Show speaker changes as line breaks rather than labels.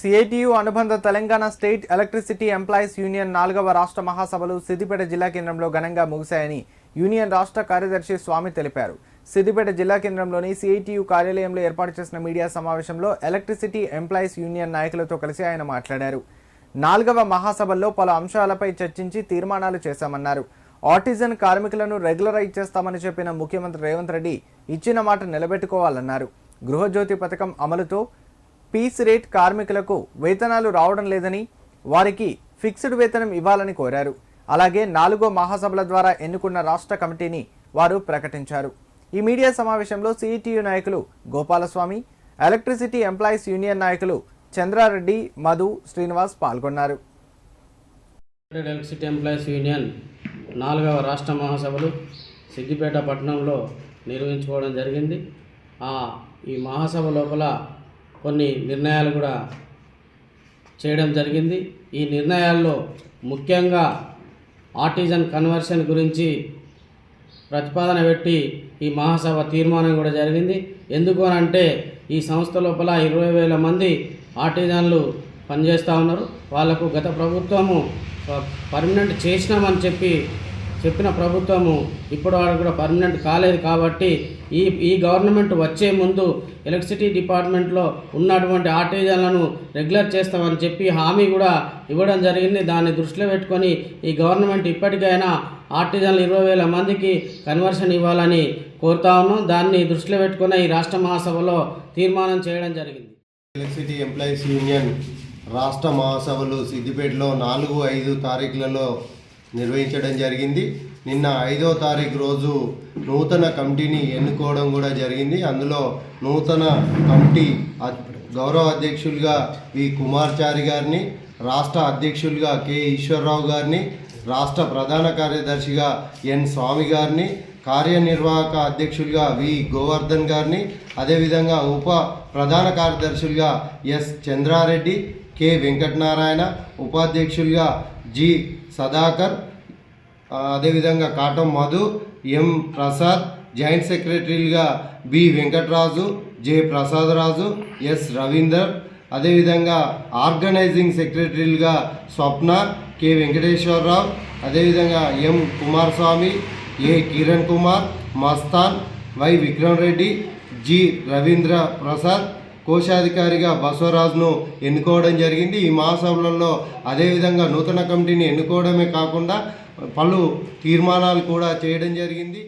CITU అనుబంధ Telangana state electricity employees union నాలుగవ రాష్ట్ర మహాసభలు సిద్దిపేట జిల్లా కేంద్రంలో ఘనంగా ముగిశాయని యూనియన్ రాష్ట్ర కార్యదర్శి స్వామి తెలిపారు. సిద్దిపేట జిల్లా కేంద్రంలోని సిఐటియు కార్యాలయంలో ఏర్పాటు చేసిన మీడియా సమావేశంలో ఎలక్ట్రిసిటీ ఎంప్లాయీస్ యూనియన్ నాయకులతో కలిసి ఆయన మాట్లాడారు. నాలుగవ మహాసభల్లో పలు అంశాలపై చర్చించి తీర్మానాలు చేశామన్నారు. ఆటిజన్ కార్మికులను రెగ్యులరైజ్ చేస్తామని చెప్పిన ముఖ్యమంత్రి రేవంత్ రెడ్డి ఇచ్చిన మాట నిలబెట్టుకోవాలన్నారు. గృహజ్యోతి పథకం అమలుతో పీస్ రేట్ కార్మికులకు వేతనాలు రావడం లేదని వారికి ఫిక్స్డ్ వేతనం ఇవ్వాలని కోరారు. అలాగే నాలుగో మహాసభల ద్వారా ఎన్నుకున్న రాష్ట్ర కమిటీని వారు ప్రకటించారు. ఈ మీడియా సమావేశంలో సిఇటియు నాయకులు గోపాలస్వామి ఎలక్ట్రిసిటీ ఎంప్లాయీస్ యూనియన్ నాయకులు చంద్రారెడ్డి మధు శ్రీనివాస్ పాల్గొన్నారు.
ఎలక్ట్రిసిటీ ఎంప్లాయీస్ యూనియన్ నాలుగవ రాష్ట్ర మహాసభలు సిద్దిపేట పట్టణంలో నిర్వహించుకోవడం జరిగింది. ఈ మహాసభ లోపల కొన్ని నిర్ణయాలు కూడా చేయడం జరిగింది. ఈ నిర్ణయాల్లో ముఖ్యంగా ఆర్టిజన్ కన్వర్షన్ గురించి ప్రతిపాదన పెట్టి ఈ మహాసభ తీర్మానం కూడా జరిగింది. ఎందుకు అని అంటే ఈ సంస్థ లోపల ఇరవై వేల మంది ఆర్టిజన్లు పనిచేస్తూ ఉన్నారు. వాళ్ళకు గత ప్రభుత్వము పర్మనెంట్ చేసినామని చెప్పి చెప్పిన ప్రభుత్వము ఇప్పటి వరకు కూడా పర్మనెంట్ కాలేదు కాబట్టి ఈ ఈ గవర్నమెంట్ వచ్చే ముందు ఎలక్ట్రిసిటీ డిపార్ట్మెంట్లో ఉన్నటువంటి ఆర్టిజన్లను రెగ్యులర్ చేస్తామని చెప్పి హామీ కూడా ఇవ్వడం జరిగింది. దాన్ని దృష్టిలో పెట్టుకొని ఈ గవర్నమెంట్ ఇప్పటికైనా ఆర్టిజన్లు ఇరవై వేల మందికి కన్వర్షన్ ఇవ్వాలని కోరుతా ఉన్నాం. దాన్ని దృష్టిలో పెట్టుకుని ఈ రాష్ట్ర మహాసభలో తీర్మానం చేయడం జరిగింది.
ఎలక్ట్రిసిటీ ఎంప్లాయీస్ యూనియన్ రాష్ట్ర మహాసభలు సిద్దిపేటలో నాలుగు ఐదు తారీఖులలో నిర్వహించడం జరిగింది. నిన్న ఐదో తారీఖు రోజు నూతన కమిటీని ఎన్నుకోవడం కూడా జరిగింది. అందులో నూతన కమిటీ గౌరవ అధ్యక్షులుగా వి. కుమార్చారి గారిని రాష్ట్ర అధ్యక్షులుగా కె. ఈశ్వరరావు గారిని రాష్ట్ర ప్రధాన కార్యదర్శిగా ఎన్ స్వామి గారిని కార్యనిర్వాహక అధ్యక్షులుగా వి గోవర్ధన్ గారిని అదేవిధంగా ఉప ప్రధాన కార్యదర్శులుగా ఎస్ చంద్రారెడ్డి కె వెంకటనారాయణ ఉపాధ్యక్షులుగా జి సదాకర్ అదేవిధంగా Katam Madhu M Prasad joint సెక్రటరీలుగా B Venkataraju J Prasadaraju S Ravinder అదేవిధంగా ఆర్గనైజింగ్ సెక్రటరీలుగా స్వప్న కె వెంకటేశ్వరరావు అదేవిధంగా M Kumaraswamy A Kiran Kumar Mastan Y Vikram Reddy G Ravindra Prasad కోశాధికారిగా బసవరాజ్ను ఎన్నుకోవడం జరిగింది. ఈ మహాసభలలో అదేవిధంగా నూతన కమిటీని ఎన్నుకోవడమే కాకుండా పలు తీర్మానాలు కూడా చేయడం జరిగింది.